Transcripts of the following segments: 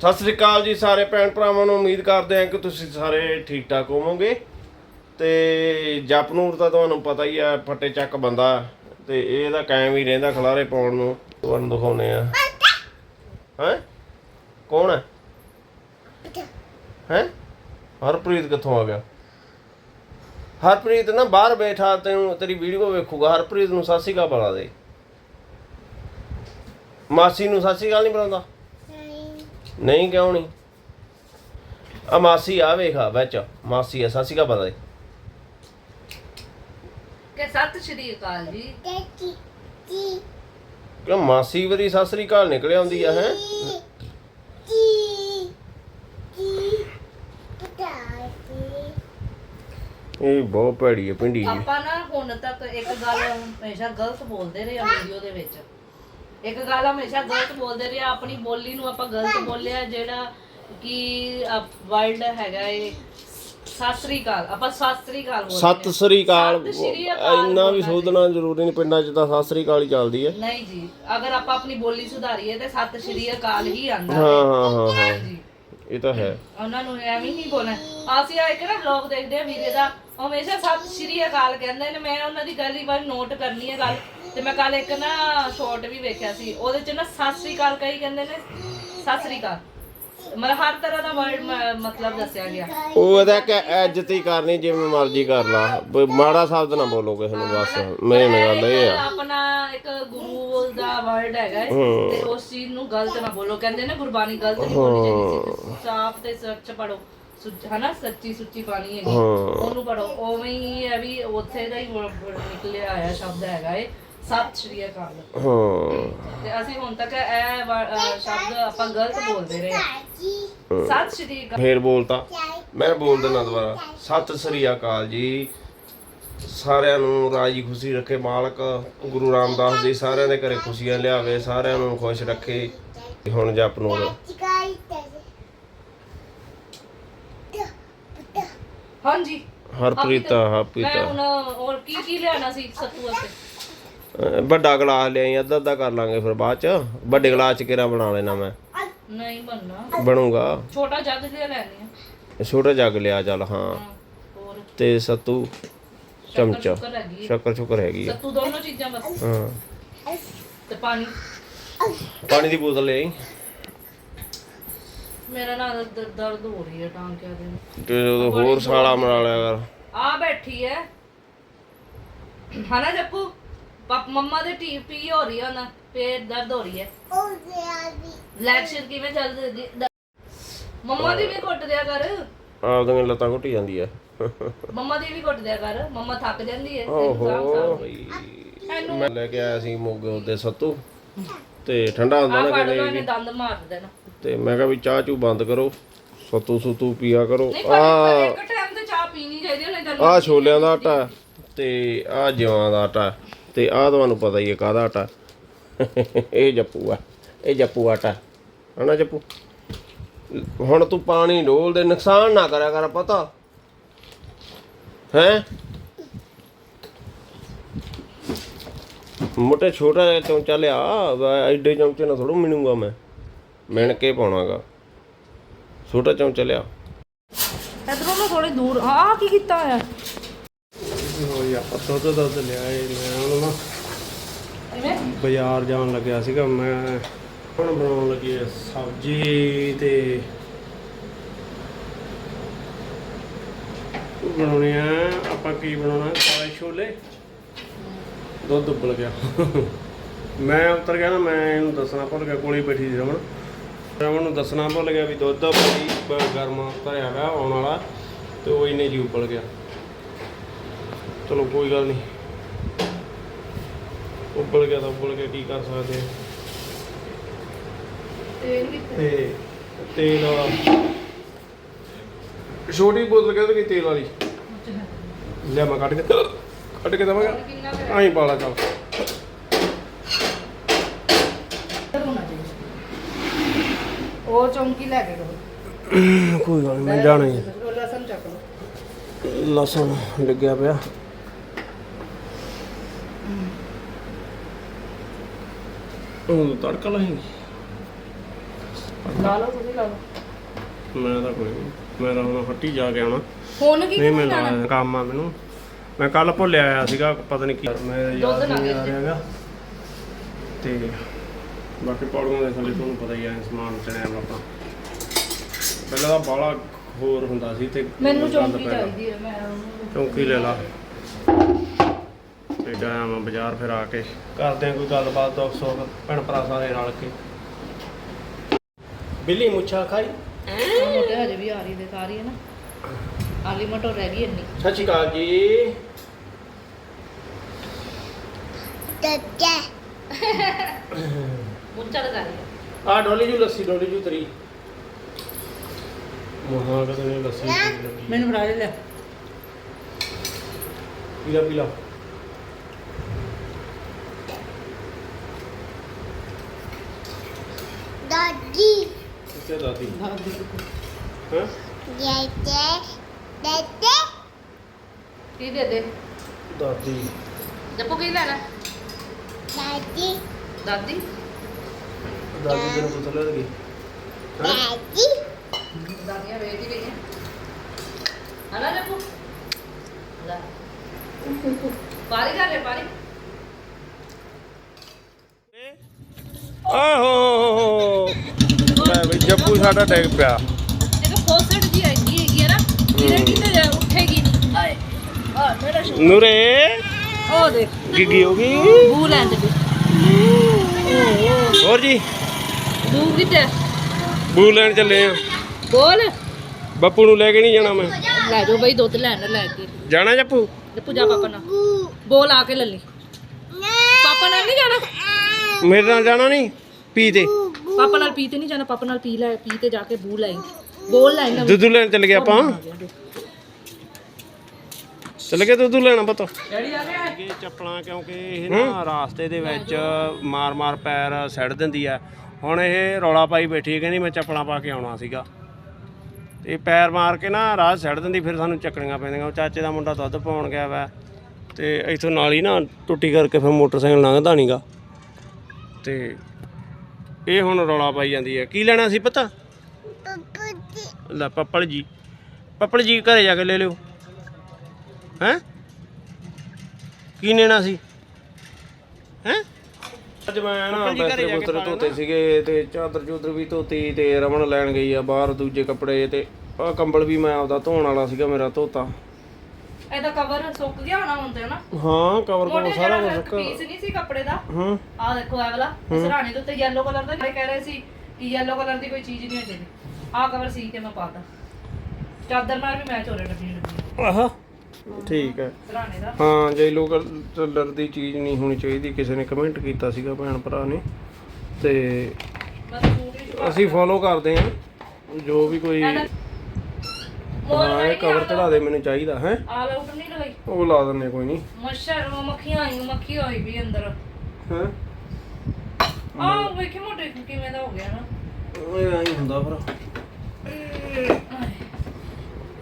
ਸਤਿ ਸ੍ਰੀ ਅਕਾਲ ਜੀ ਸਾਰੇ ਭੈਣ ਭਰਾਵਾਂ ਨੂੰ, ਉਮੀਦ ਕਰਦੇ ਹਾਂ ਕਿ ਤੁਸੀਂ ਸਾਰੇ ਠੀਕ ਠਾਕ ਹੋਵੋਗੇ। ਤੇ ਜਪਨੂਰ ਤਾਂ ਤੁਹਾਨੂੰ ਪਤਾ ਹੀ ਆ, ਫੱਟੇ ਚੱਕ ਬੰਦਾ, ਤੇ ਇਹ ਤਾਂ ਕਾਇਮ ਹੀ ਰਹਿੰਦਾ ਖਲਾਰੇ ਪਾਉਣ ਨੂੰ। ਤੁਹਾਨੂੰ ਦਿਖਾਉਨੇ ਆ ਹੈ? ਕੌਣ ਹੈ? ਹੈ? ਹਰਪ੍ਰੀਤ ਕਿੱਥੋਂ ਆ ਗਿਆ? ਹਰਪ੍ਰੀਤ ਨਾ ਬਾਹਰ ਬੈਠਾ ਤੈਨੂੰ ਤੇਰੀ ਵੀਡੀਓ ਵੇਖੂਗਾ। ਹਰਪ੍ਰੀਤ ਨੂੰ ਸਤਿ ਸ਼੍ਰੀ ਅਕਾਲ ਬੁਲਾ ਦੇ। ਮਾਸੀ ਨੂੰ ਸਤਿ ਸ਼੍ਰੀ ਅਕਾਲ ਨਹੀਂ ਬੁਲਾਉਂਦਾ? ਨਹੀਂ ਕਿਉਂ ਨਹੀਂ? ਆ ਮਾਸੀ ਆ ਵੇਖਾ ਵਿੱਚ। ਮਾਸੀ ਆ ਅਕਾਲ ਬੁਲਾ ਦੇ ਕਿ ਸਤਿ ਸ਼੍ਰੀ ਅਕਾਲ ਜੀ। ਕਿਉਂ ਮਾਸੀ ਵਰੀ ਸਤਿ ਸ਼੍ਰੀ ਅਕਾਲ ਨਿਕਲ ਆਉਂਦੀ ਆ ਹੈ? ਇਹ ਬਹੁਤ ਭੈੜੀ ਹੈ ਪਿੰਡੀ ਜੀ। ਆਪਾਂ ਨਾ ਹੁਣ ਤੱਕ ਇੱਕ ਗੱਲ ਹਮੇਸ਼ਾ ਗਲਤ ਬੋਲਦੇ ਰਹੇ ਆ ਵੀਡੀਓ ਦੇ ਵਿੱਚ। ਇੱਕ ਗੱਲ ਹਮੇਸ਼ਾ ਗਲਤ ਬੋਲਦੇ ਰਹੇ ਆਪਣੀ ਬੋਲੀ ਨੂੰ ਆਪਾਂ ਗਲਤ ਬੋਲਿਆ ਜਿਹੜਾ ਕਿ ਵਰਡ ਹੈਗਾ ਏ ਸਤਿ ਸ੍ਰੀ ਅਕਾਲ ਆਪਾਂ ਸਤਿ ਸ੍ਰੀ ਅਕਾਲ ਬੋਲਦੇ ਸਤਿ ਸ਼੍ਰੀ ਅਕਾਲ ਸਤਿ ਸ਼੍ਰੀ ਅਕਾਲ ਇੰਨਾ ਵੀ ਸੋਧਣਾ ਜ਼ਰੂਰੀ ਨਹੀਂ ਪਿੰਡਾਂ 'ਚ ਤਾਂ ਸਤਿ ਸ਼੍ਰੀ ਅਕਾਲ ਹੀ ਚੱਲਦੀ ਹੈ। ਨਹੀਂ ਜੀ ਅਗਰ ਆਪਾਂ ਆਪਣੀ ਬੋਲੀ ਸੁਧਾਰੀਏ ਤੇ ਸਤਿ ਸ਼੍ਰੀ ਅਕਾਲ ਹੀ ਆਂਦਾ ਹਾਂ। ਹਾਂ ਹਾਂ ਹਾਂ ਜੀ ਇਹ ਤਾਂ ਹੈ। ਉਹਨਾਂ ਨੂੰ ਐਵੇਂ ਹੀ ਬੋਲਣਾ ਅਸੀਂ ਆ ਇੱਕ ਨਾ ਵਲੌਗ ਦੇਖਦੇ ਆ ਵੀਰੇ ਦਾ ਉਹ ਹਮੇਸ਼ਾ ਸਤਿ ਸ਼੍ਰੀ ਅਕਾਲ ਕਹਿੰਦੇ ਨੇ ਮੈਂ ਉਹਨਾਂ ਦੀ ਗੱਲ ਹੀ ਵਾਰ ਨੋਟ ਕਰਨੀ ਹੈ ਗੱਲ। ਤੇ ਮੈਂ ਕੱਲ ਇੱਕ ਨਾ ਸ਼ਾਰਟ ਵੀ ਵੇਖਿਆ ਸੀ ਉਹਦੇ ਚ ਨਾ ਸਤਿ ਸ਼੍ਰੀ ਅਕਾਲ ਕਈ ਕਹਿੰਦੇ ਨੇ ਸਤਿ ਸ਼੍ਰੀ ਅਕਾਲ। ਮਤਲਬ ਹਰ ਤਰ੍ਹਾਂ ਦਾ ਵਰਡ ਮਤਲਬ ਦੱਸਿਆ ਗਿਆ। ਉਹ ਇਹਦਾ ਕਿ ਇੱਜ਼ਤ ਹੀ ਕਰਨੀ ਜਿਵੇਂ ਮਰਜ਼ੀ ਕਰ ਲਾ। ਮਾੜਾ ਸ਼ਬਦ ਨਾ ਬੋਲੋ ਕਿਸੇ ਨੂੰ ਬਸ। ਮੇਨ ਗੱਲ ਇਹ ਆ। ਆਪਣਾ ਇੱਕ ਗੁਰੂ ਦਾ ਵਰਡ ਹੈਗਾ ਹੈ, ਤੇ ਉਸ ਚੀਜ਼ ਨੂੰ ਗਲਤ ਨਾ ਬੋਲੋ। ਕਹਿੰਦੇ ਨੇ ਗੁਰਬਾਣੀ ਗਲਤ ਨਹੀਂ ਬੋਲਣੀ ਚਾਹੀਦੀ ਸਾਫ਼ ਤੇ ਸੱਚ ਪੜੋ ਹਨਾ? ਸੱਚੀ ਸੁੱਚੀ ਬਾਣੀ ਹੈਗੀ। ਉਹਨੂੰ ਪੜੋ ਉਵੇਂ ਹੀ ਹੈ ਵੀ ਉੱਥੇ ਦਾ ਹੀ ਵ- ਵ- ਨਿਕਲਿਆ ਆਇਆ ਸ਼ਬਦ ਹੈਗਾ ਏ ਸਤਿ ਸ਼੍ਰੀ ਅਕਾਲ। ਹਾਂ। ਤੇ ਅਸੀਂ ਹੁਣ ਤੱਕ ਇਹ ਵ- ਅਹ ਸ਼ਬਦ ਆਪਾਂ ਗਲਤ ਬੋਲਦੇ ਰਹੇ। ਹਾਂ। ਸਤਿ ਸ਼੍ਰੀ ਅਕਾਲ। ਫੇਰ ਬੋਲਤਾ। ਮੈਂ ਬੋਲ ਦਿੰਦਾ ਦੁਬਾਰਾ। ਸਤਿ ਸ੍ਰੀ ਅਕਾਲ ਜੀ। ਸਾਰਿਆਂ ਨੂੰ ਰਾਜੀ ਖੁਸ਼ੀ ਰੱਖੇ ਮਾਲਕ। ਗੁਰੂ ਰਾਮਦਾਸ ਜੀ ਸਾਰਿਆਂ ਦੇ ਘਰੇ ਖੁਸ਼ੀਆਂ ਲਿਆਵੇ ਸਾਰਿਆਂ ਨੂੰ ਖੁਸ਼ ਰੱਖੇ। ਹੁਣ ਜਪ ਨੂੰ ਹਾਂਜੀ। ਹਰਪ੍ਰੀਤ ਮੈਂ ਹਰਪ੍ਰੀਤ। ਹੁਣ ਹੋਰ ਕੀ ਕੀ ਲਿਆਣਾ ਸੀ ਸੱਤੂ ਵਾਸਤੇ? ਵੱਡਾ ਗਲਾਸ ਲਿਆਈ ਅੱਧਾ ਅੱਧਾ ਕਰ ਲਾਂਗੇ ਫਿਰ ਬਾਅਦ ਚ। ਵੱਡੇ ਗਲਾਸ ਚ ਕਿਹੜਾ ਬਣਾ ਲੈਣਾ ਮੈਂ? ਨਹੀਂ ਬਣੂਗਾ? ਛੋਟਾ ਜੱਗ ਜਿਹਾ ਲੈਣੀ ਆ ਛੋਟਾ ਜੱਗ ਲਿਆ ਚੱਲ ਹਾਂ। ਹੋਰ। ਤੇ ਸੱਤੂ ਚਮਚਾ। ਸ਼ੁਕਰ ਹੈਗੀ। ਸ਼ੱਕਰ ਸ਼ੁਕਰ ਹੈਗੀ ਆ। ਸੱਤੂ ਦੋਨੋਂ ਚੀਜ਼ਾਂ ਬਸ। ਹਾਂ। ਤੇ ਪਾਣੀ। ਪਾਣੀ ਦੀ ਬੋਤਲ ਲੈ ਆਈ ਮੇਰਾ ਨਾਲ ਦਰਦ ਹੋ ਰਹੀ ਹੈ ਟਾਂਕਿਆਂ ਦੇ। ਤੇ ਉਦੋਂ ਹੋਰ ਸਾਲਾ ਮਰਾ ਲਿਆ ਕਰ। ਆ ਬੈਠੀ ਹੈ। ਹਨਾ ਜੱਪੂ? ਪਾਪ ਮੰਮਾ ਦੇ ਟੀ ਪੀ ਹੋ ਰਹੀ ਹੈ ਨਾ ਪੇਟ ਦਰਦ ਹੋ ਰਹੀ ਹੈ ਲੈਕਚਰ ਕਿਵੇਂ ਚੱਲਦੀ ਜੀ? ਦ- ਮੰਮਾ ਦੀ ਵੀ ਘੁੱਟ ਦਿਆ ਕਰ। ਆਪਦੀਆਂ ਲੱਤਾਂ ਘੁੱਟੀ ਜਾਂਦੀ ਆ। ਮੰਮਾ ਦੀ ਵੀ ਘੁੱਟ ਦਿਆ ਕਰ ਮੰਮਾ ਥੱਕ ਜਾਂਦੀ ਹੈ ਓਹੋ। ਮੈਂ ਲੈ ਕੇ ਆਇਆ ਸੀ ਮੋਗੇ ਉਹਦੇ ਸੱਤੂ। ਤੇ ਠੰਡਾ ਹੁੰਦਾ ਨਾ ਇਹਨੇ ਦੰਦ ਮਾਰ ਦੇਣਾ। ਤੇ ਮੈਂ ਕਿਹਾ ਵੀ ਚਾਹ ਚੂ ਬੰਦ ਕਰੋ ਸੱਤੂ ਸੁੱਤੂ ਪੀਆ ਕਰੋ। ਨਹੀਂ ਆ ਪਰ ਇੱਕ ਟਾਈਮ ਤੇ ਚਾਹ ਪੀਣੀ ਚਾਹੀਦੀ ਹੈ ਨਹੀਂ ਤਾਂ ਆ ਛੋਲਿਆਂ ਦਾ ਆਟਾ ਤੇ ਆ ਜਵਾਂ ਦਾ ਆਟਾ। ਤੇ ਆ ਤੁਹਾਨੂੰ ਪਤਾ ਹੀ ਹੈ ਕਾਹਦਾ ਆਟਾ। ਇਹ ਜੱਪੂ ਆ, ਇਹ ਜੱਪੂ ਆਟਾ। ਹਨਾ ਜੱਪੂ? ਹੁਣ ਤੂੰ ਪਾਣੀ ਡੋਲ ਦੇ, ਨੁਕਸਾਨ ਨਾ ਕਰਿਆ ਕਰ ਪਤਾ। ਹੈ? ਮੋਟੇ ਛੋਟਾ ਜਿਹਾ ਚਮਚਾ ਲਿਆ, ਵਾ ਐਡੇ ਚਮਚੇ ਨਾਲ ਥੋੜੋ ਮਿਣੂਗਾ ਮੈਂ। ਮਿਣ ਕੇ ਪਾਉਣਾਗਾ। ਛੋਟਾ ਚਮਚਾ ਲਿਆ। ਇਧਰੋਂ ਨਾ ਥੋੜੀ ਦੂਰ ਆ ਕੀ ਕੀਤਾ ਹੋਇਆ? ਆਪਾਂ ਦੁੱਧ ਦੁੱਧ ਲਿਆਏ ਮੈਂ ਨਾ। ਕਿਵੇਂ? ਬਾਜ਼ਾਰ ਜਾਣ ਲੱਗਿਆ ਸੀਗਾ ਮੈਂ ਹੁਣ ਬਣਾਉਣ ਲੱਗੀ ਆ ਸਬਜ਼ੀ ਤੇ ਬਣਾਉਣੇ ਆ ਆਪਾਂ ਕੀ ਬਣਾਉਣਾ ਕਾਲੇ ਛੋਲੇ। ਦੁੱਧ ਉਬਲ ਗਿਆ। ਮੈਂ ਉਤਰ ਗਿਆ ਨਾ ਮੈਂ ਇਹਨੂੰ ਦੱਸਣਾ ਭੁੱਲ ਗਿਆ ਕੋਲੇ ਬੈਠੀ ਸੀ ਰਮਨ। ਰਮਨ ਨੂੰ ਦੱਸਣਾ ਭੁੱਲ ਗਿਆ ਵੀ ਦੁੱਧ ਬੜੀ ਗਰਮ ਧਰਿਆ ਗਿਆ ਆਉਣ ਵਾਲਾ ਤੇ ਉਹ ਇੰਨੇ ਜੀ ਉਬਲ ਗਿਆ। ਚਲੋ ਕੋਈ ਗੱਲ ਨਹੀਂ। ਉੱਬਲ ਗਿਆ ਤਾਂ ਉੱਬਲ ਗਿਆ ਕੀ ਕਰ ਸਕਦੇ ਆ। ਤੇਲ ਵੀ ਤੇ ਤੇਲ ਵਾਲਾ। ਛੋਟੀ ਬੋਤਲ ਕਹਿੰਦੇ ਕਿ ਤੇਲ ਵਾਲੀ। ਲੈ ਮੈਂ ਕੱਢ ਕੇ ਕੱਢ ਕੇ ਦਵਾਂਗਾ। ਆਹੀਂ ਪਾਲਾ ਚੱਲ। ਉਹ ਚੌਂਕੀ ਲੈ ਕੇ ਕੋਈ ਗੱਲ ਨਹੀਂ ਮੈਂ ਜਾਣਾ ਹੀ ਲਸਣ ਚੱਕ ਲਓ। ਲਸਣ ਲੱਗਿਆ ਪਿਆ। ਉਹ ਤੜਕਾ ਲਾਏਂਗੇ। ਲਾ ਲਓ ਤੁਸੀਂ ਲਾ ਲਓ। ਮੈਂ ਤਾਂ ਕੋਈ ਨਹੀਂ ਮੈਂ ਤਾਂ ਹੁਣ ਹੱਟੀ ਜਾ ਕੇ ਆਉਣਾ। ਹੁਣ ਕੀ ਨਹੀਂ ਮੈਂ ਕਰਨਾ? ਲਾਇਆ ਕੰਮ ਆ ਮੈਨੂੰ। ਮੈਂ ਕੱਲ ਭੁੱਲਿਆ ਆਇਆ ਸੀਗਾ ਪਤਾ ਨਹੀਂ ਕੀ। ਮੈਂ ਦੁੱਧ ਯਾਦ ਨਾ ਨਹੀਂ ਆ। ਰਿਹਾਗਾ ਤੇ ਬਾਕੀ ਪੌੜੀਆਂ ਦੇ ਥੱਲੇ ਤੁਹਾਨੂੰ ਪਤਾ ਹੀ ਆ ਸਮਾਨ ਚਣਿਆ ਵਾ ਆਪਾਂ। ਪਹਿਲਾਂ ਤਾਂ ਬਾਲਾ ਹੋਰ ਹੁੰਦਾ ਸੀ ਤੇ ਮੈਨੂੰ ਗੰਦ ਚੌਂਕੀ। ਚਾਹੀਦੀ ਹੈ ਮੈਂ ਉਹਨੂੰ- ਚੌਂਕੀ ਲੈ ਲਾ। ਤੇ ਜਾਇਆ ਮੈਂ ਬਾਜ਼ਾਰ ਫਿਰ ਆ ਕੇ ਕਰਦੇ ਆ ਕੋਈ ਗੱਲਬਾਤ ਦੁੱਖ ਸੁੱਖ ਭੈਣ ਭਰਾ ਸਾਰੇ ਰਲ ਕੇ। ਬਿੱਲੀ ਮੁੱਛਾ ਖਾਈ। ਉਹ ਮੋਟੇ ਹਜੇ ਵੀ ਆ ਰਹੀ ਦੇ ਸਾਰੀ ਹੈ ਨਾ। ਆਲੀ ਮਟਰ ਰਹਿ ਗਈ ਇੰਨੀ। ਸਤਿ ਸ਼੍ਰੀ ਅਕਾਲ ਜੀ। ਮੁੱਚਾ ਲਗਾ ਰਹੀ ਆ ਡੋਲੀ ਜੂ ਲੱਸੀ ਡੋਲੀ ਜੂ ਤਰੀ। ਮਹਾ ਕਦੇ ਨੇ ਲੱਸੀ ਮੈਨੂੰ ਬਣਾ ਲੈ। ਪੀਲਾ ਪੀਲਾ Daddy, ਕਿੱਥੇ ਦਾਦੀ। ਦਾਦੀ ਹਾਂ Daddy, Daddy, ਕੀ ਦੇ ਦੇ ਦਾਦੀ? ਜੱਪੂ ਕੀ ਲੈਣਾ Daddy, ਦਾਦੀ ਦਾਦੀ ਤੈਨੂੰ ਪੁੱਛ ਲੈ ਲਗੀ ਹਾਂ? Daddy. ਦਾਦੀਆਂ ਵੇਚ ਹੀ ਗਈਆਂ ਹਨਾ ਜੱਪੂ ਲੈ। ਪਾਰੀ ਕਰ ਲੈ ਪਾਰੀ। ਆਹੋ। ਲੈ ਬਈ ਜੱਪੂ ਸਾਡਾ ਡਿੱਗ ਪਿਆ। ਇਹ ਤਾਂ ਕੋਸਟ ਜੀ ਆਈ ਹੈਗੀ ਹੈ ਨਾ ਜਿਹਨੇ ਕਿਤੇ ਜਾ ਉੱਠੇਗੀ ਨਹੀਂ ਆਏ ਆ ਮੇਰਾ ਸ਼ੂ ਨੂਰੇ ਉਹ ਦੇਖ। ਗਿੱਗੀ ਹੋ ਗਈ। ਬੂ ਲੈਣ ਦੇ ਹੋਰ ਜੀ? ਬੂ ਕਿਤੇ ਬੂ ਲੈਣ ਚੱਲੇ ਆ। ਬੋਲ। ਬੱਪੂ ਨੂੰ ਲੈ ਕੇ ਨਹੀਂ ਜਾਣਾ ਮੈਂ। ਲੈ ਜਾਓ ਬਈ ਦੁੱਧ ਲੈਣ ਲੈ ਕੇ। ਜਾਣਾ ਜੱਪੂ? ਤੇ ਪੂਜਾ ਪਾਪਾ ਨਾਲ। ਬੋਲ ਆ ਕੇ ਲੈ ਲਈ। ਪਾਪਾ ਨਾਲ ਨਹੀਂ ਜਾਣਾ? ਮੇਰੇ ਨਾਲ ਜਾਣਾ ਨਹੀਂ? ਪੀ ਤੇ। ਪਾਪਾ ਨਾਲ ਪੀ ਤੇ ਨਹੀਂ ਜਾਣਾ ਪਾਪਾ ਨਾਲ ਪੀ ਲੈ ਪੀ ਤੇ ਜਾ ਕੇ ਬੂ ਲੈ ਬੋਲ ਲੈ ਨਾ। ਦੁੱਧ ਲੈਣ ਚੱਲ ਗਏ ਆਪਾਂ? ਚੱਲ ਗਏ ਦੁੱਧ ਲੈਣਾ ਪਤਾ ਡੈਡੀ ਆ ਗਿਆ ਇਹ ਚੱਪਲਾਂ ਕਿਉਂਕਿ ਇਹ ਨਾ ਰਾਸਤੇ ਦੇ ਵਿੱਚ ਮਾਰ-ਮਾਰ ਪੈਰ ਸੜ ਦਿੰਦੀ ਆ। ਹੁਣ ਇਹ ਰੌਲਾ ਪਾਈ ਬੈਠੀ ਹੈ ਕਹਿੰਦੀ ਮੈਂ ਚੱਪਲਾਂ ਪਾ ਕੇ ਆਉਣਾ ਸੀਗਾ। ਤੇ ਪੈਰ ਮਾਰ ਕੇ ਨਾ ਰਾਹ ਸੜ ਦਿੰਦੀ ਫਿਰ ਸਾਨੂੰ ਚੱਕਣੀਆਂ ਪੈਂਦੀਆਂ। ਉਹ ਚਾਚੇ ਦਾ ਮੁੰਡਾ ਦੁੱਧ ਪਾਉਣ ਗਿਆ ਵਾ ਤੇ ਇੱਥੋਂ ਨਾਲ ਹੀ ਨਾ ਟੁੱਟੀ ਕਰਕੇ ਫਿਰ ਮੋਟਰਸਾਈਕਲ ਲੰਘਦਾ ਨਹੀਂਗਾ ਤੇ ਇਹ ਹੁਣ ਰੌਲਾ ਪਾਈ ਜਾਂਦੀ ਹੈ। ਕੀ ਲੈਣਾ ਸੀ ਪਤਾ? ਲੈ ਪੱਪਲ ਜੀ ਪੱਪਲ ਜੀ ਘਰੇ ਜਾ ਕੇ ਲੈ ਲਿਓ। ਹੈਂ? ਕੀ ਲੈਣਾ ਸੀ? ਹੈਂ? ਅੱਜ ਮੈਂ ਨਾ ਬੈਸਰੇ ਬੁਸਰੇ ਧੋਤੇ ਸੀਗੇ ਤੇ ਚਾਦਰ ਚੂਦਰ ਵੀ ਧੋਤੀ ਤੇ ਰਮਨ ਲੈਣ ਗਈ ਆ ਬਾਹਰ ਦੂਜੇ ਕੱਪੜੇ ਤੇ। ਆ ਕੰਬਲ ਵੀ ਮੈਂ ਆਪਦਾ ਧੋਣ ਵਾਲਾ ਸੀਗਾ ਮੇਰਾ ਧੋਤਾ। ਇਹਦਾ ਕਵਰ ਸੁੱਕ ਗਿਆ ਹੋਣਾ ਤੇ ਨਾ ਹਾਂ ਕਵਰ ਮੋਟੇ ਕੋਲ ਸਾਰਾ ਕੁਝ ਪੀਸ ਨਹੀਂ ਸੀ ਕੱਪੜੇ ਦਾ ਹੂੰ। ਆਹ ਦੇਖੋ ਇਹ ਵਾਲਾ ਸਰਾਣੇ ਦੇ ਉੱਤੇ ਯੈਲੋ ਕਲਰ ਦਾ ਜਿਹੜੇ ਕਹਿ ਰਹੇ ਸੀ ਕਿ ਯੈਲੋ ਕਲਰ ਦੀ ਕੋਈ ਚੀਜ਼ ਨਹੀਂ ਹੋਣੀ ਚਾਹੀਦੀ ਆਹ ਕਵਰ ਸੀ ਕੇ ਮੈਂ ਪਾਤਾ। ਚਾਦਰ ਨਾਲ ਵੀ ਮੈਚ ਹੋ ਰਿਹਾ ਡੱਬੀ ਡੱਬੀ ਆਹਾ ਠੀਕ ਹੈ। ਸਰਾਣੇ ਦਾ। ਹਾਂ ਜੇ ਲੋਕ ਕਲਰ ਦੀ ਚੀਜ਼ ਨਹੀਂ ਹੋਣੀ ਚਾਹੀਦੀ ਕਿਸੇ ਨੇ ਕਮੈਂਟ ਕੀਤਾ ਸੀਗਾ ਭੈਣ ਭਰਾ ਨੇ। ਤੇ ਸੂਟ ਹੀ ਅਸੀਂ ਫੋਲੋ ਕਰਦੇ ਹਾਂ। ਜੋ ਵੀ ਕੋਈ ਹਾਂ ਇਹ ਕਵਰ ਚੜਾ ਦੇ ਮੈਨੂੰ ਚਾਹੀਦਾ ਹੈ? ਆਲ ਆਊਟ ਨਹੀਂ ਲਗਾਈ ਉਹ ਲਾ ਦਿੰਨੇ ਕੋਈ ਨਹੀਂ। ਮੱਛਰ ਮੱਖੀਆਂ ਆਈ ਮੱਖੀ ਹੋਈ ਵੀ ਅੰਦਰ। ਹੈ? ਆਹ ਵੇਖੀ ਮੋਟੇ ਕਿਵੇਂ ਦਾ ਹੋ ਗਿਆ ਨਾ। ਉਹ ਐਂ ਹੀ ਹੁੰਦਾ ਫਿਰ।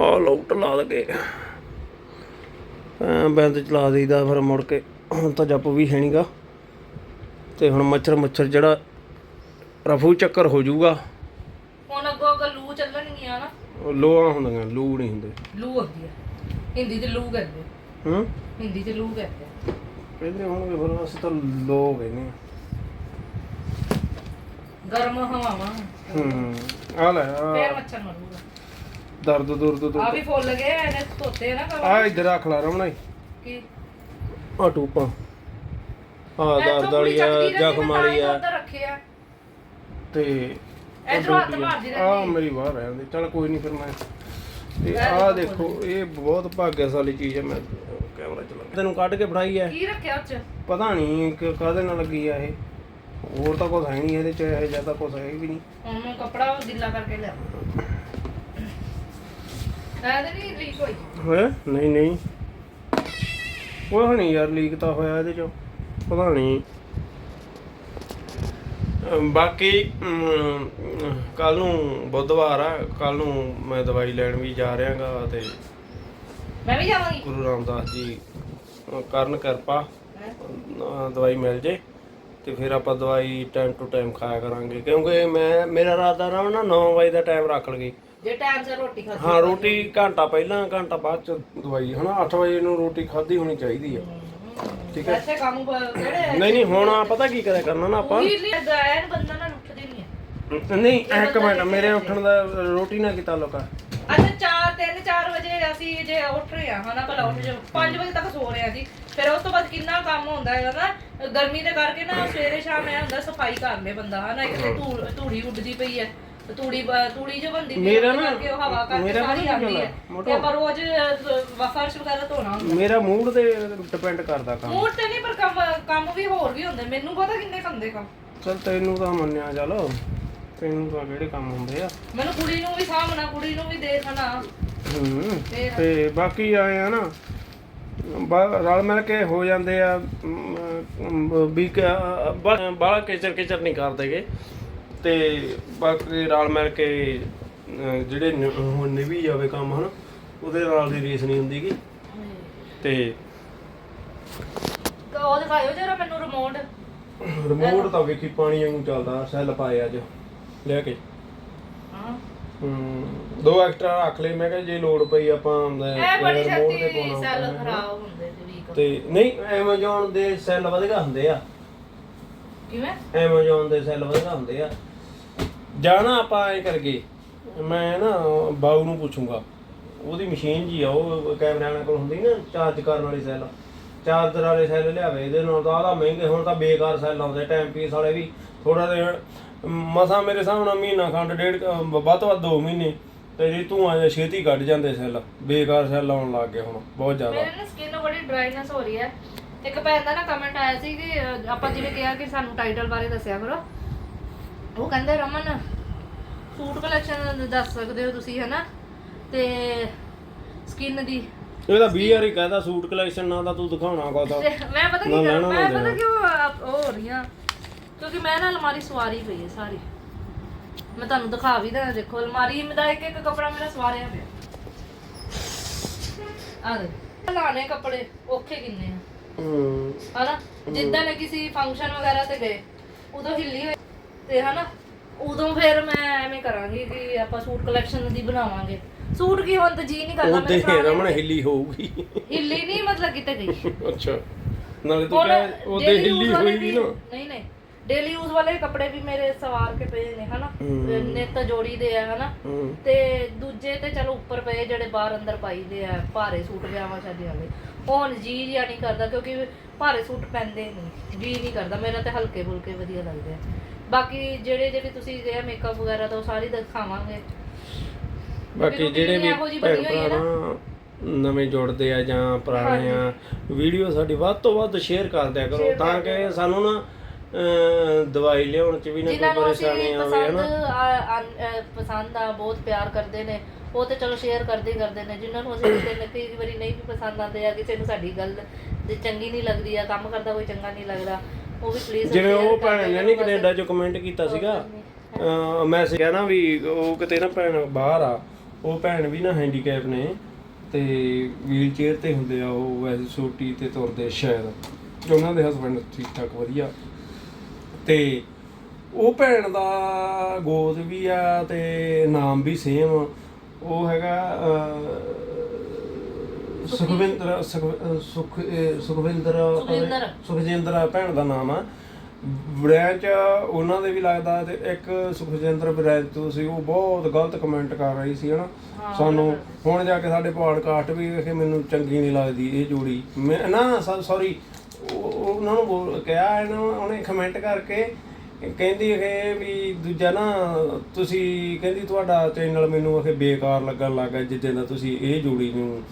ਆ ਲੋਟ ਲਾ ਲਗੇ। ਐਂ ਬੰਦ ਚਲਾ ਦੇਈਦਾ ਫਿਰ ਮੁੜ ਕੇ। ਹੁਣ ਤਾਂ ਜੱਪ ਵੀ ਹੈ ਨਹੀਂਗਾ ਤੇ ਹੁਣ ਮੱਛਰ ਮੱਛਰ ਜਿਹੜਾ ਰਫੂ ਚੱਕਰ ਹੋ ਜਾਊਗਾ ਹੁਣ ਅੱਗੋਂ ਅੱਗੋਂ ਲੂ ਚੱਲਣਗੀਆਂ ਨਾ ਉਹ ਲੋਆਂ ਹੁੰਦੀਆਂ ਲੂ ਨਹੀਂ ਹੁੰਦੇ। ਲੂ ਹੁੰਦੀ ਹੈ ਹਿੰਦੀ 'ਚ ਲੂ ਕਹਿੰਦੇ ਹੂੰ? ਹਿੰਦੀ 'ਚ ਲੂ ਕਹਿੰਦੇ। ਕਹਿੰਦੇ ਹੋਣਗੇ ਫਿਰ ਅਸੀਂ ਤਾਂ ਲੋ ਕਹਿੰਦੇ ਹਾਂ। ਗਰਮ ਹਵਾਵਾਂ। ਹੂੰ ਆ ਲੈ ਫੇਰ ਮੱਛਰ ਮਰੂਗਾ। ਦਰਦ ਦੁਰਦ ਆ ਤੋਂ ਵੀ ਫੁੱਲ ਗਏ ਇਹਨੇ ਧੋਤੇ ਨਾ ਆ ਇੱਧਰ ਰੱਖ ਲਾ ਰਮਣਾ ਕੀ? ਆ ਟੂਪਾਂ। ਆ ਦਰਦ ਵਾਲੀ ਆ ਜ਼ਖਮ ਵਾਲੀ ਆ। ਤੇ ਇਧਰੋਂ ਹੱਥ ਮਾਰਦੀ ਆ ਰਹਿੰਦੀ। ਮੇਰੀ ਬਾਹਰ ਰਹਿੰਦੇ। ਚਲ ਕੋਈ ਨਹੀਂ ਫਿਰ ਮੈਂ ਤੇ ਆ ਦੇਖੋ ਇਹ ਬਹੁਤ ਭਾਗਿਆਸ਼ਾਲੀ ਚੀਜ਼ ਹੈ। ਮੈਂ ਕੈਮਰਾ ਚਲਾ ਤੈਨੂੰ ਕੱਢ ਕੇ ਫੜਾਈ ਹੈ। ਕੀ ਰੱਖਿਆ ਉੱਚ? ਪਤਾ ਨਹੀਂ ਕਿ ਕਾਹਦੇ ਨਾਲ ਲੱਗੀ ਆ ਇਹ। ਹੋਰ ਤਾਂ ਕੁਝ ਹੈ ਨਹੀਂ ਇਹਦੇ ਚ ਇਹ ਜ਼ਿਆਦਾ ਕੁਝ ਹੈ ਵੀ ਨਹੀਂ ਹੁਣ ਮੈਂ ਕਪੜਾ ਗਿੱਲਾ ਕਰਕੇ ਲਿਆ। ਤੇ ਨਹੀਂ ਲੀਕ ਹੋਈ। ਹੋਇਆ ਨਹੀਂ ਨਹੀਂ। ਉਹ ਨਹੀਂ ਯਾਰ ਲੀਕ ਤਾਂ ਹੋਇਆ ਇਹਦੇ ਚੋਂ। ਪਤਾ ਨਹੀਂ ਬਾਕੀ ਕੱਲ ਨੂੰ ਬੁੱਧਵਾਰ ਆ ਕੱਲ ਨੂੰ ਮੈਂ ਦਵਾਈ ਲੈਣ ਵੀ ਜਾ ਰਿਹਾਗਾ ਤੇ ਮੈਂ ਵੀ ਜਾਵਾਂਗੀ। ਗੁਰੂ ਰਾਮਦਾਸ ਜੀ ਕਰਨ ਕਿਰਪਾ ਦਵਾਈ ਮਿਲ ਜੇ ਤੇ ਫਿਰ ਆਪਾਂ ਦਵਾਈ ਟਾਈਮ ਟੂ ਟਾਈਮ ਖਾਇਆ ਕਰਾਂਗੇ। ਕਿਉਂਕਿ ਮੈਂ ਮੇਰਾ ਰਾਤ ਦਾ ਨਾ 9 ਵਜੇ ਦਾ ਟਾਈਮ ਰੱਖ ਲਗੇ ਜੇ ਟਾਈਮ ਸਿਰ ਰੋਟੀ ਖਾਧੀ ਹਾਂ ਰੋਟੀ ਘੰਟਾ ਪਹਿਲਾਂ ਘੰਟਾ ਬਾਅਦ ਚ ਦਵਾਈ ਹਨਾ 8 ਵਜੇ ਨੂੰ ਰੋਟੀ ਖਾਧੀ ਹੋਣੀ ਚਾਹੀਦੀ ਆ। ਠੀਕ ਹੈ। ਐਸੇ ਕੰਮ ਬ- ਕਿਹੜੇ ਨਹੀਂ ਨਹੀਂ ਹੁਣ ਆ ਪਤਾ ਕੀ ਕਰਿਆ ਕਰਨਾ ਨਾ ਆਪਾਂ। ਵੀ ਲਈ ਗਾਇਨ ਬੰਦਾ ਨਾ ਉੱਠਦੀ ਨਹੀਂ ਹੈ। ਨਹੀਂ ਇੱਕ ਮਿੰਟ ਮੇਰੇ ਉੱਠਣ ਦਾ ਰੋਟੀ ਨਾਲ ਕੀ ਤਾਲੁਕ ਆ ਅੱਛਾ 4 3 4 ਵਜੇ ਅਸੀਂ ਜੇ ਉੱਠ ਰਹੇ ਹਾਂ ਹਨਾ ਭਲਾ ਉੱਠ ਜਾ 5 ਵਜੇ ਤੱਕ ਸੋ ਰਹੇ ਹਾਂ ਜੀ ਫਿਰ ਉਸ ਤੋਂ ਬਾਅਦ ਕਿੰਨਾ ਕੰਮ ਹੁੰਦਾ ਹੈਗਾ ਨਾ ਗਰਮੀ ਦੇ ਕਰਕੇ ਨਾ ਸਵੇਰੇ ਸ਼ਾਮ ਇਹ ਹੁੰਦਾ ਸਫ਼ਾਈ ਕਰ ਲੇ ਬੰਦਾ ਹਨਾ ਇੱਕ ਤੇ ਧੂੜ ਧੂੜੀ ਉੱਡਦੀ ਪਈ ਹੈ। ਤੇ ਧੂੜੀ ਬ- ਧੂੜੀ ਜੋ ਬੰਦੀ ਮੇਰਾ ਉਹਦੇ ਨਾ- ਕਰਕੇ ਉਹ ਹਵਾ ਕਰਕੇ ਮੇਰਾ ਸਾਰੀ ਆਉਂਦੀ ਹੈ ਤੇ ਮੋਟੋ। ਆਪਾਂ ਰੋਜ਼ ਅਹ, ਫਰਸ਼ ਵਗੈਰਾ ਧੋਣਾ ਹੁੰਦਾ। ਮੇਰਾ ਮੂਡ ਤੇ ਡਿਪੈਂਡ ਕਰਦਾ ਕੰਮ। ਮੂਡ ਤੇ ਨਹੀਂ ਪਰ ਕੰਮ ਕੰਮ ਵੀ ਹੋਰ ਵੀ ਹੁੰਦੇ। ਮੈਨੂੰ ਪਤਾ ਕਿੰਨੇ ਕੰਦੇ ਕੰਮ। ਚਲ ਤੈਨੂੰ ਤਾਂ ਮੰਨਿਆ ਚੱਲ। ਤੈਨੂੰ ਤਾਂ ਕਿਹੜੇ ਕੰਮ ਹੁੰਦੇ ਆ? ਮੈਨੂੰ ਕੁੜੀ ਨੂੰ ਵੀ ਸਾਹਮਣਾ ਕੁੜੀ ਨੂੰ ਵੀ ਦੇਖਣਾ। ਹੂੰ? ਤੇ ਬਾਕੀ ਆਏ ਆ ਨਾ ਬਾ- ਰਲ ਮਿਲ ਕੇ ਹੋ ਜਾਂਦੇ ਆ ਵੀ ਬਾਲਾ ਕਿਚਰ ਕਿਚਰ ਨਹੀਂ ਕਰਦੇਗੇ ਤੇ ਬਾਕੀ ਰਲ ਮਿਲ ਕੇ ਅਹ, ਜਿਹੜੇ ਨ- ਹੁਣ ਨਿਭੀ ਜਾਵੇ ਕੰਮ ਹਨ ਉਹਦੇ ਨਾਲ ਦੀ ਰੀਸ ਨਹੀਂ ਹੁੰਦੀਗੀ ਤੇ ਤਾਂ ਉਹ ਦਿਖਾਇਓ ਜਰਾ ਮੈਨੂੰ ਰਿਮੋਟ ਰਿਮੋਟ ਤਾਂ ਵੇਖੀ ਪਾਣੀ ਵਾਂਗੂ ਚੱਲਦਾ ਸੈੱਲ ਪਾਏ ਅੱਜ ਲੈ ਕੇ। ਹਾਂ। ਹਮ, ਦੋ ਐਕਸਟਰਾ ਰੱਖ ਲਏ ਮੈਂ ਕਿਹਾ ਜੇ ਲੋੜ ਪਈ ਆਪਾਂ ਇਹ ਬੜੀ ਰਿਮੋਟ ਤੇ ਛੇਤੀ ਪਾਉਣਾ ਸੈੱਲ ਹੁੰਦਾ ਹੈ। ਖਰਾਬ ਹੁੰਦੇ ਤੇ ਵੀਕ ਤੇ ਨਹੀਂ Amazon ਦੇ ਸੈੱਲ ਵਧਗਾ ਹੁੰਦੇ ਆ। ਕਿਵੇਂ? Amazon ਦੇ ਸੈੱਲ ਵਧਗਾ ਹੁੰਦੇ ਆ। ਜਾਣਾ ਆਪਾਂ ਐ ਕਰਗੇ ਮੈਂ ਨਾ ਬਾਊ ਨੂੰ ਪੁੱਛੂੰਗਾ। ਉਹਦੀ ਮਸ਼ੀਨ ਜੀ ਆ, ਉਹ ਕੈਮਰੇ ਵਾਲਿਆਂ ਕੋਲ ਹੁੰਦੀ ਨਾ ਚਾਰਜ ਕਰਨ ਵਾਲੀ ਸੈੱਲ ਚਾਰਜਰ ਵਾਲੇ ਸੈੱਲ ਲਿਆਵੇ, ਇਹਦੇ ਨਾਲ ਤਾਂ ਆਦਾ ਮਹਿੰਗੇ, ਹੁਣ ਤਾਂ ਬੇਕਾਰ ਸੈੱਲ ਆਉਂਦੇ ਟਾਈਮ ਪੀਸ ਵਾਲੇ ਵੀ। ਥੋੜਾ ਜਿਹਾ ਮਸਾ ਮੇਰੇ ਹਿਸਾਬ ਮਹੀਨਾ ਖੰਡ, ਡੇਢ ਵੱਧ ਤੋਂ ਵੱਧ 2 ਮਹੀਨੇ, ਤੇ ਜੀ ਧੂਆਂ ਜਿਹਾ ਛੇਤੀ ਕੱਢ ਜਾਂਦੇ ਸੈੱਲ ਬੇਕਾਰ ਸੈੱਲ ਆਉਣ ਲੱਗ ਗਏ ਹੁਣ, ਬਹੁਤ ਜ਼ਿਆਦਾ। ਮੇਰੇ ਨਾ ਸਕਿਨ ਬੜੀ ਡਰਾਈਨੈਸ ਹੋ ਰਹੀ ਹੈ। ਇੱਕ ਭੈਣ ਦਾ ਨਾ ਕਮੈਂਟ ਆਇਆ ਸੀ ਕਿ ਆਪਾਂ ਜਿਵੇਂ ਕਿਹਾ ਕਿ ਸਾਨੂੰ ਟਾਈਟਲ ਬਾਰੇ ਦੱਸਿਆ ਕਰੋ। ਉਹ ਕਹਿੰਦੇ ਰਮਨ ਸੂਟ ਕਲੈਕਸ਼ਨ ਦੱਸ ਸਕਦੇ ਹੋ ਤੁਸੀਂ ਹਨਾ? ਤੇ ਸਕਿਨ ਦੀ ਇਹ ਤਾਂ 20 ਵਾਰੀ ਕਹਦਾ ਸੂਟ ਕਲੈਕਸ਼ਨ ਨਾ ਤਾਂ ਤੂੰ ਦਿਖਾਉਣਾ ਕੋ ਤਾਂ। ਮੈਂ ਪਤਾ ਕੀ ਕਰ ਮੈਂ ਪਤਾ। ਕਿਉਂ ਹੋ ਰਹੀ ਆ ਕਿਉਂਕਿ ਮੈਂ ਨਾ ਅਲਮਾਰੀ ਸਵਾਰੀ ਪਈ ਹੈ ਸਾਰੀ। ਮੈਂ ਤੁਹਾਨੂੰ ਦਿਖਾ ਵੀ ਦੇਣਾ ਦੇਖੋ ਅਲਮਾਰੀ ਦਾ ਇੱਕ ਇੱਕ ਕੱਪੜਾ ਮੇਰਾ ਸਵਾਰਿਆ ਪਿਆ। ਆ ਦੇ ਲਾਣੇ ਕੱਪੜੇ ਔਖੇ ਕਿੰਨੇ ਆ। ਹੂੰ। ਹਨਾ? ਜਿੱਦਾਂ ਨੇ ਕਿਸੇ ਫੰਕਸ਼ਨ ਵਗੈਰਾ ਤੇ ਗਏ ਉਦੋਂ ਹਿੱਲੀ ਹੋਈ। ਤੇ ਹਨਾ? ਉਦੋਂ ਫਿਰ ਮੈਂ ਐਵੇਂ ਕਰਾਂਗੀ ਕਿ ਆਪਾਂ ਸੂਟ ਕਲੈਕਸ਼ਨ ਦੀ ਬਣਾਵਾਂਗੇ। ਸੂਟ ਕੀ ਹੁਣ ਤਾਂ ਜੀ ਨਹੀਂ ਕਰਦਾ ਉਹਦੇ ਪੁਰਾਣੇ ਰਮਣ ਹਿੱਲੀ ਹੋਊਗੀ। ਹਿੱਲੀ ਨਹੀਂ ਮਤਲਬ ਕਿਤੇ ਗਈ। ਅੱਛਾ। ਨਾਲੇ ਤੂੰ ਹੁਣ ਕਹੇ ਉਹਦੇ daily ਹਿੱਲੀ use ਵਾਲੇ ਹੋਏਗੀ ਵੀ- ਨਾ। ਨਹੀਂ ਨਹੀਂ। ਡੇਲੀ ਯੂਜ਼ ਵਾਲੇ ਕੱਪੜੇ ਵੀ ਮੇਰੇ ਸਵਾਰ ਕੇ ਪਏ ਨੇ ਹਨਾ? ਹਮ। ਨਿੱਤ ਜੋੜੀ ਦੇ ਆ ਹਨਾ? ਹੂੰ। ਤੇ ਦੂਜੇ ਤੇ ਚਲੋ ਉੱਪਰ ਪਏ ਜਿਹੜੇ ਬਾਹਰ ਅੰਦਰ ਪਾਈਦੇ ਆ ਭਾਰੇ ਸੂਟ ਵਿਆਹਾਂ ਸ਼ਾਦੀਆਂ ਦੇ ਉਹ ਹੁਣ ਜੀ ਜਿਹਾ ਨਹੀਂ ਕਰਦਾ ਕਿਉਂਕਿ ਭਾਰੇ ਸੂਟ ਪੈਂਦੇ ਨਹੀਂ। ਜੀ ਨਹੀਂ ਕਰਦਾ। ਮੇਰਾ ਤੇ ਹਲਕੇ ਫੁਲਕੇ ਵਧੀਆ ਲੱਗਦੇ ਆ। ਬਾਕੀ ਜਿਹੜੇ ਜਿਹੜੇ ਤੁਸੀਂ ਗਏ ਮੇਕਅਪ ਵਗੈਰਾ ਤਾਂ ਉਹ ਸਾਰੀ ਦਿਖਾਵਾਂਗੇ। ਬਾਕੀ ਜਿਹੜੇ ਵੀ ਇਹੋ ਜਿਹੀ ਭੈਣ ਬਣੀ ਹੋਈ ਹੈ ਨਾ। ਭਰਾ ਨਵੇਂ ਜੁੜਦੇ ਆ ਜਾਂ ਪੁਰਾਣੇ ਆ ਵੀਡੀਓ ਸਾਡੀ ਵੱਧ ਤੋਂ ਵੱਧ ਸ਼ੇਅਰ ਕਰ ਦਿਆ ਕਰੋ ਤਾਂ ਕਿ ਸਾਨੂੰ ਨਾ ਦਵਾਈ ਲਿਆਉਣ ਚ ਵੀ ਨਾ ਕੋਈ ਪਰੇਸ਼ਾਨੀ ਆਵੇ ਹਨਾ ਪਸੰਦ ਆ ਬਹੁਤ ਪਿਆਰ ਕਰਦੇ ਨੇ ਉਹ ਤੇ ਚਲੋ ਸ਼ੇਅਰ ਕਰਦੇ ਕਰਦੇ ਨੇ। ਜਿਨ੍ਹਾਂ ਨੂੰ ਅਸੀਂ ਕਿਤੇ ਨਾ ਕਈ ਵਾਰੀ ਨਹੀਂ ਵੀ ਪਸੰਦ ਆਉਂਦੇ ਆ ਕਿਸੇ ਨੂੰ ਸਾਡੀ ਗੱਲ ਤੇ ਚੰਗੀ ਨਹੀਂ ਲੱਗਦੀ ਆ ਕੰਮ ਕਰਦਾ ਕੋਈ ਚੰਗਾ ਨਹੀਂ ਲੱਗਦਾ। ਉਹ ਵੀ ਪਲੀਜ਼ ਜਿਵੇਂ ਉਹ ਭੈਣ ਨੇ ਨਹੀਂ ਕੈਨੇਡਾ ਚੋਂ ਕਮੈਂਟ ਕੀਤਾ ਸੀਗਾ। ਮੈਸੇਜ ਕਹਿਣਾ ਵੀ ਉਹ ਕਿਤੇ ਨਾ ਭੈਣ ਬਾਹਰ ਆ ਉਹ ਭੈਣ ਵੀ ਨਾ ਹੈਂਡੀਕੈਪ ਨੇ ਤੇ ਵੀਲ ਚੇਅਰ ਤੇ ਹੁੰਦੇ ਆ ਉਹ ਵੈਸੇ ਛੋਟੀ ਤੇ ਤੁਰਦੇ ਸ਼ਾਇਦ। ਉਹਨਾਂ ਦੇ ਹਸਬੰਡ ਠੀਕ ਠਾਕ ਵਧੀਆ। ਤੇ ਉਹ ਭੈਣ ਦਾ ਗੋਦ ਵੀ ਆ ਤੇ ਨਾਮ ਵੀ ਸੇਮ ਉਹ ਹੈਗਾ ਸੁਖਵਿੰਦਰ ਸੁਖ- ਸੁਖ ਇਹ ਸੁਖਵਿੰਦਰ ਸੁਖਜਿੰਦਰ। ਸੁਖਜਿੰਦਰ ਭੈਣ ਦਾ ਨਾਮ ਆ। ਬ੍ਰੈਂਚ ਉਹਨਾਂ ਦੇ ਵੀ ਲੱਗਦਾ ਤੇ ਇੱਕ ਸੁਖਜਿੰਦਰ ਬ੍ਰੈਂਚ ਤੋਂ ਸੀ ਉਹ ਬਹੁਤ ਗਲਤ ਕਮੈਂਟ ਕਰ ਰਹੀ ਸੀ ਹਨਾ। ਸਾਨੂੰ ਹੁਣ ਜਾ ਕੇ ਸਾਡੇ ਪੋਡਕਾਸਟ ਵੀ ਵੇਖੇ ਮੈਨੂੰ ਚੰਗੀ ਨਹੀਂ ਲੱਗਦੀ ਇਹ ਜੋੜੀ। ਮੈਂ ਨਾ ਸੌਰੀ ਉਹਨਾਂ ਨੂੰ ਬੋਲ ਕਿਹਾ ਇਹਨਾਂ ਨੂੰ ਉਹਨੇ ਕਮੈਂਟ ਕਰਕੇ ਕਹਿੰਦੀ ਇਹ ਵੀ ਦੂਜਾ ਨਾ ਤੁਸੀਂ ਕਹਿੰਦੀ ਤੁਹਾਡਾ ਚੈਨਲ ਮੈਨੂੰ ਇਹ ਬੇਕਾਰ ਲੱਗਣ ਲੱਗਾ ਜਿੱਦਾਂ ਦਾ ਤੁਸੀਂ ਇਹ ਜੋੜੀ ਨੂੰ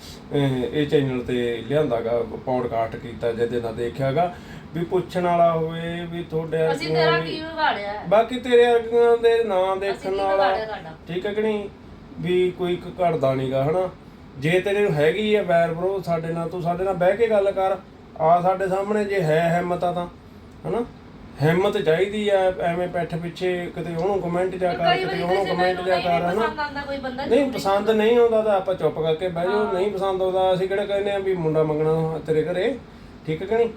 ਇਹ ਚੈਨਲ ਤੇ ਲਿਆਂਦਾਗਾ ਪੌਡਕਾਸਟ ਕੀਤਾ ਜਿੱਦਾਂ ਦਾ ਦੇਖਿਆਗਾ। ਵੀ ਪੁੱਛਣ ਵਾਲਾ ਹੋਵੇ ਵੀ ਤੁਹਾਡੇ ਅਸੀਂ ਵਰਗੀਆਂ ਤੇਰਾ ਵੀ- ਕੀ ਵਿਗਾੜਿਆ? ਹੈ? ਬਾਕੀ ਤੇਰੇ ਵਰਗੀਆਂ ਦੇ ਨਾਂ ਦੇਖਣ ਤੁਹਾਡਾ ਠੀਕ ਹੈ ਕਿ ਨਹੀਂ? ਵੀ ਕੋਈ ਘੜਦਾ ਨਹੀਂਗਾ ਹਨਾ? ਜੇ ਤੇਰੇ ਨੂੰ ਹੈਗੀ ਆ ਵੈਰ ਬਰੋ ਸਾਡੇ ਨਾਲ ਤੂੰ ਸਾਡੇ ਨਾਲ ਬਹਿ ਕੇ ਗੱਲ ਕਰ। ਆ ਸਾਡੇ ਸਾਹਮਣੇ ਜੇ ਹੈ ਹਿੰਮਤ ਆ ਤਾਂ ਹਨਾ? ਹਿੰਮਤ ਚਾਹੀਦੀ ਆ ਐਵੇਂ ਪਿੱਠ ਪਿੱਛੇ ਕਿਤੇ ਉਹਨੂੰ ਕਮੈਂਟ ਜਾ ਕਰ ਕਿਤੇ ਉਹਨੂੰ ਕਮੈਂਟ ਜਾ ਕਰ ਹਨਾ? ਆਉਂਦਾ ਕੋਈ ਬੰਦਾ ਨਹੀਂ ਪਸੰਦ ਨਹੀਂ ਆਉਂਦਾ ਤਾਂ ਆਪਾਂ ਚੁੱਪ ਕਰਕੇ ਬਹਿ ਜਾਓ ਨਹੀਂ ਪਸੰਦ ਆਉਂਦਾ ਅਸੀਂ ਕਿਹੜਾ ਕਹਿੰਦੇ ਆ ਵੀ ਮੁੰਡਾ ਮੰਗਣਾ ਤੇਰੇ ਘਰੇ ਠੀਕ ਹੈ ਕਿ ਨਹੀਂ?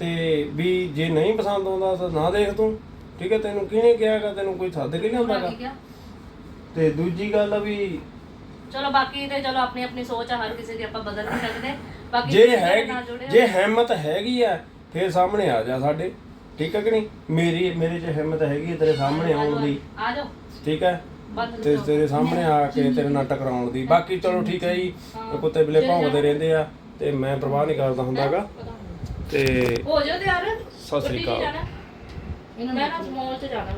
ਤੇ ਵੀ ਜੇ ਨਹੀਂ ਪਸੰਦ ਆਉਂਦਾ ਤਾਂ ਨਾ ਦੇਖ ਤੂੰ ਠੀਕ ਹੈ? ਤੈਨੂੰ ਕਿਹਨੇ ਕਿਹਾਗਾ ਤੈਨੂੰ ਕੋਈ ਸੱਦ ਕੇ ਲਿਆਉਂਦਾਗਾ ਠੀਕ ਆ ਤੇ ਦੂਜੀ ਗੱਲ ਆ ਵੀ ਚਲੋ ਬਾਕੀ ਤੇ ਚਲੋ ਆਪਣੀ ਆਪਣੀ ਸੋਚ ਆ ਹਰ ਕਿਸੇ ਦੀ ਆਪਾਂ ਬਦਲ ਨਹੀਂ ਸਕਦੇ। ਬਾਕੀ ਜੇ ਕਿਸੇ ਨਾਲ ਜੁੜੇ ਜੇ ਹਿੰਮਤ ਹੈਗੀ ਆ ਫੇਰ ਸਾਹਮਣੇ ਆ ਜਾ ਸਾਡੇ। ਠੀਕ ਹੈ ਕਿ ਨਹੀਂ? ਮੇਰੀ ਮੇਰੇ 'ਚ ਹਿੰਮਤ ਹੈਗੀ ਹੈ ਤੇਰੇ ਸਾਹਮਣੇ ਆਉਣ ਦੀ। ਆ ਜਾਓ। ਠੀਕ ਹੈ ਬੰਦ ਤੇ ਤੇਰੇ ਸਾਹਮਣੇ ਆ ਕੇ ਤੇਰੇ ਨਾਲ ਟਕਰਾਉਣ ਦੀ। ਬਾਕੀ ਚਲੋ ਠੀਕ ਹੈ ਜੀ। ਕੁੱਤੇ ਬਿਲੇ ਭੌਂਕਦੇ ਰਹਿੰਦੇ ਆ ਤੇ ਮੈਂ ਪਰਵਾਹ ਨਹੀਂ ਕਰਦਾ ਹੁੰਦਾਗਾ ਤੇ ਹੋ ਜਾਓ ਤਿਆਰ। ਸਤਿ ਸ੍ਰੀ ਅਕਾਲ। ਜਾਣਾ। ਮੈਂ ਨਾ ਮੋਲ ਚ ਜਾਣਾ